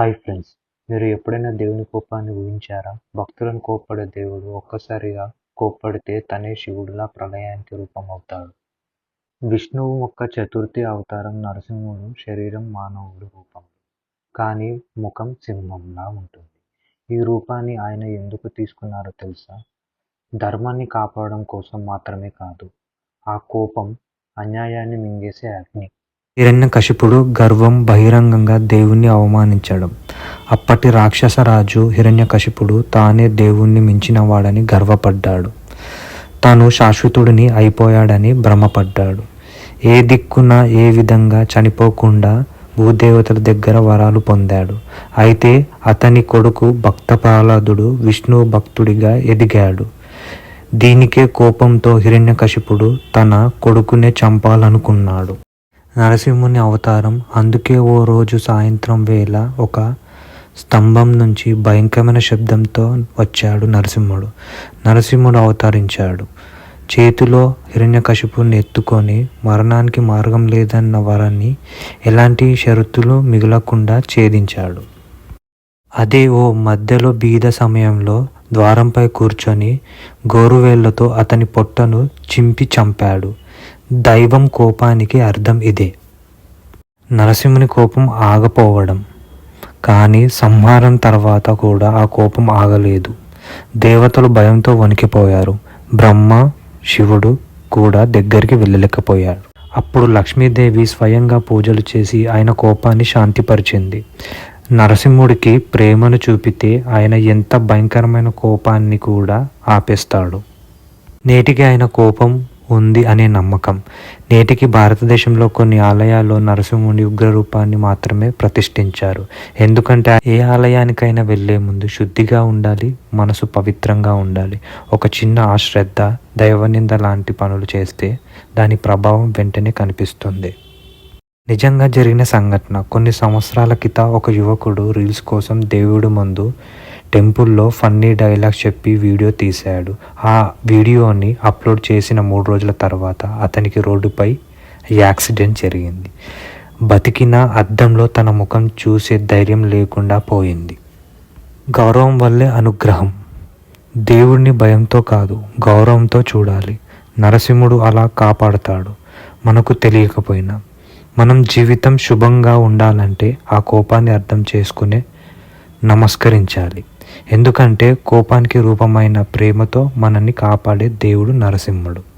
Hi friends మీరు ఎప్పుడైనా దేవుని కోపాన్ని ఊహించారా? భక్తులను కోప్పడే దేవుడు ఒక్కసారిగా కోప్పడితే తనే శివుడులా ప్రళయానికి రూపమవుతాడు. విష్ణువు యొక్క చతుర్థి అవతారం నరసింహుడు శరీరం మానవుడు రూపం. కానీ ముఖం సింహంలా ఉంటుంది. ఈ రూపాన్ని ఆయన ఎందుకు తీసుకున్నారో తెలుసా? ధర్మాన్ని కాపాడడం కోసం మాత్రమే కాదు ఆ కోపం అన్యాయాన్ని మింగేసే అగ్ని. హిరణ్యకశిపుడు గర్వం బహిరంగంగా దేవుణ్ణి అవమానించడం. అప్పటి రాక్షసరాజు హిరణ్యకశిపుడు తానే దేవుణ్ణి మించినవాడని గర్వపడ్డాడు. తాను శాశ్వతుడిని అయిపోయాడని భ్రమపడ్డాడు. ఏ దిక్కున ఏ విధంగా చనిపోకుండా భూదేవతల దగ్గర వరాలు పొందాడు. అయితే అతని కొడుకు భక్త ప్రహ్లాదుడు విష్ణు భక్తుడిగా ఎదిగాడు. దీనికే కోపంతో హిరణ్యకశిపుడు తన కొడుకునే చంపాలనుకున్నాడు. నరసింహుని అవతారం. అందుకే ఓ రోజు సాయంత్రం వేళ ఒక స్తంభం నుంచి భయంకరమైన శబ్దంతో వచ్చాడు నరసింహుడు. నరసింహుడు అవతరించాడు. చేతిలో హిరణ్యకశిపుని ఎత్తుకొని మరణానికి మార్గం లేదన్న వరాన్ని ఎలాంటి షరతులు మిగలకుండా ఛేదించాడు. అదే ఓ మధ్యలో బీద సమయంలో ద్వారంపై కూర్చొని గోరువేళ్ళతో అతని పొట్టను చింపి చంపాడు. దైవం కోపానికి అర్థం ఇదే. నరసింహుని కోపం ఆగపోవడం. కానీ సంహారం తర్వాత కూడా ఆ కోపం ఆగలేదు. దేవతలు భయంతో వణికిపోయారు. బ్రహ్మ శివుడు కూడా దగ్గరికి వెళ్ళలేకపోయాడు అప్పుడు లక్ష్మీదేవి స్వయంగా పూజలు చేసి ఆయన కోపాన్ని శాంతిపరిచింది. నరసింహుడికి ప్రేమను చూపితే ఆయన ఎంత భయంకరమైన కోపాన్ని కూడా ఆపేస్తాడు. నేటికి ఆయన కోపం ఉంది అనే నమ్మకం. నేటికి భారతదేశంలో కొన్ని ఆలయాల్లో నరసింహుని ఉగ్రరూపాన్ని మాత్రమే ప్రతిష్ఠించారు. ఎందుకంటే ఏ ఆలయానికైనా వెళ్ళే ముందు శుద్ధిగా ఉండాలి మనసు పవిత్రంగా ఉండాలి. ఒక చిన్న అశ్రద్ధ దైవనింద లాంటి పనులు చేస్తే దాని ప్రభావం వెంటనే కనిపిస్తుంది. నిజంగా జరిగిన సంఘటన. కొన్ని సంవత్సరాల క్రితం ఒక యువకుడు రీల్స్ కోసం దేవుడి ముందు టెంపుల్లో ఫన్నీ డైలాగ్స్ చెప్పి వీడియో తీశాడు. ఆ వీడియోని అప్లోడ్ చేసిన మూడు రోజుల తర్వాత అతనికి రోడ్డుపై యాక్సిడెంట్ జరిగింది. బతికిన అద్దంలో తన ముఖం చూసే ధైర్యం లేకుండా పోయింది. గౌరవం వల్లే అనుగ్రహం. దేవుడిని భయంతో కాదు గౌరవంతో చూడాలి. నరసింహుడు అలా కాపాడతాడు. మనకు తెలియకపోయినా. మనం జీవితం శుభంగా ఉండాలంటే ఆ కోపాన్ని అర్థం చేసుకునే నమస్కరించాలి. ఎందుకంటే కోపానికి రూపమైన ప్రేమతో మనల్ని కాపాడే దేవుడు నరసింహుడు.